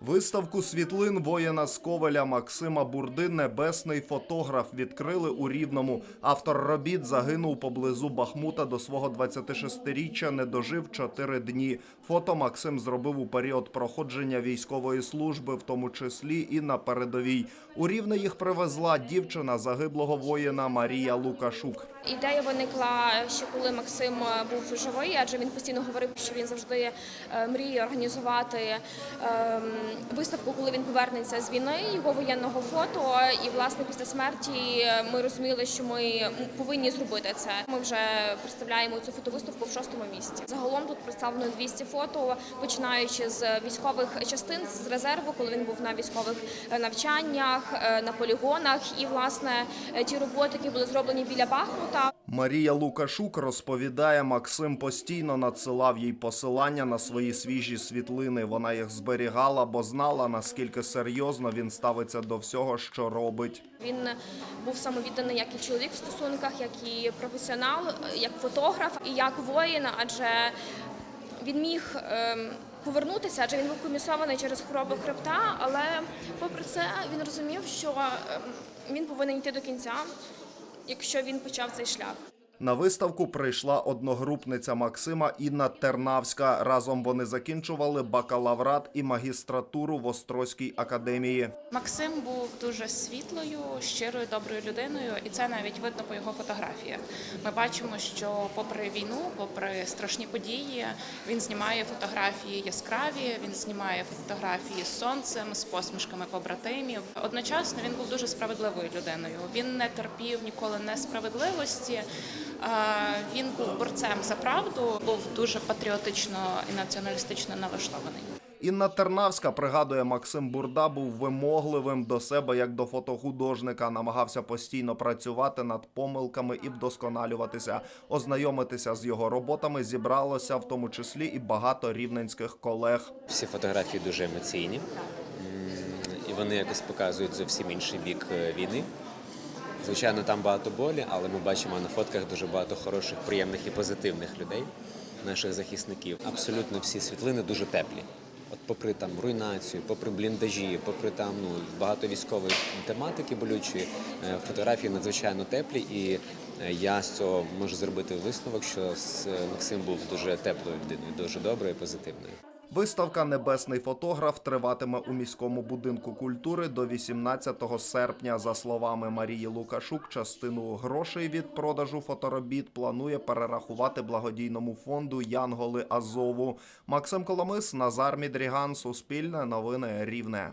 Виставку світлин воїна з Ковеля Максима Бурди Небесний фотограф відкрили у Рівному. Автор робіт загинув поблизу Бахмута до свого 26-річчя, не дожив 4 дні. Фото Максим зробив у період проходження військової служби, в тому числі і на передовій. У Рівне їх привезла дівчина загиблого воїна Марія Лукашук. Ідея виникла ще коли Максим е, був живий, адже він постійно говорив, що він завжди е, мріє організувати ем, виставку, коли він повернеться з війни, його воєнного фото. І власне після смерті ми розуміли, що ми повинні зробити це. Ми вже представляємо цю фотовиставку в шостому місці. Загалом тут представлено 200 фото, починаючи з військових частин з резерву, коли він був на військових навчаннях, е, на полігонах, і власне ті роботи, які були зроблені біля Бахмута. Марія Лукашук розповідає, Максим постійно надсилав їй посилання на свої свіжі світлини. Вона їх зберігала, бо знала, наскільки серйозно він ставиться до всього, що робить. Він був самовідданий як і чоловік в стосунках, як і професіонал, як фотограф і як воїн, адже він міг ем, повернутися, адже він був комісований через хворобу хребта. Але попри це він розумів, що ем, він повинен йти до кінця, якщо він почав цей шлях. На виставку прийшла одногрупниця Максима Інна Тернавська. Разом вони закінчували бакалаврат і магістратуру в Острозькій академії. Максим був дуже світлою, щирою, доброю людиною, і це навіть видно по його фотографіях. Ми бачимо, що попри війну, попри страшні події, він знімає фотографії яскраві, він знімає фотографії з сонцем, з посмішками побратимів. Одночасно він був дуже справедливою людиною. Він не терпів ніколи несправедливості. Він був борцем за правду, був дуже патріотично і націоналістично налаштований. Інна Тернавська пригадує, Максим Бурда був вимогливим до себе як до фотохудожника, намагався постійно працювати над помилками і вдосконалюватися. Ознайомитися з його роботами зібралося в тому числі і багато рівненських колег. Всі фотографії дуже емоційні, і вони якось показують зовсім інший бік е, війни. Звичайно, там багато болі, але ми бачимо на фотках дуже багато хороших, приємних і позитивних людей, наших захисників. Абсолютно всі світлини дуже теплі. От попри там руйнацію, попри бліндажі, попри там ну багато військової тематики болючої, е, фотографії надзвичайно теплі, і е, я з цього можу зробити висновок, що Максим був дуже теплою людиною, дуже доброю і позитивною. Виставка Небесний фотограф триватиме у міському будинку культури до 18 серпня. За словами Марії Лукашук, частину грошей від продажу фоторобіт планує перерахувати благодійному фонду Янголи Азову. Максим Коломис, Назар Мідріган, Суспільне новини Рівне.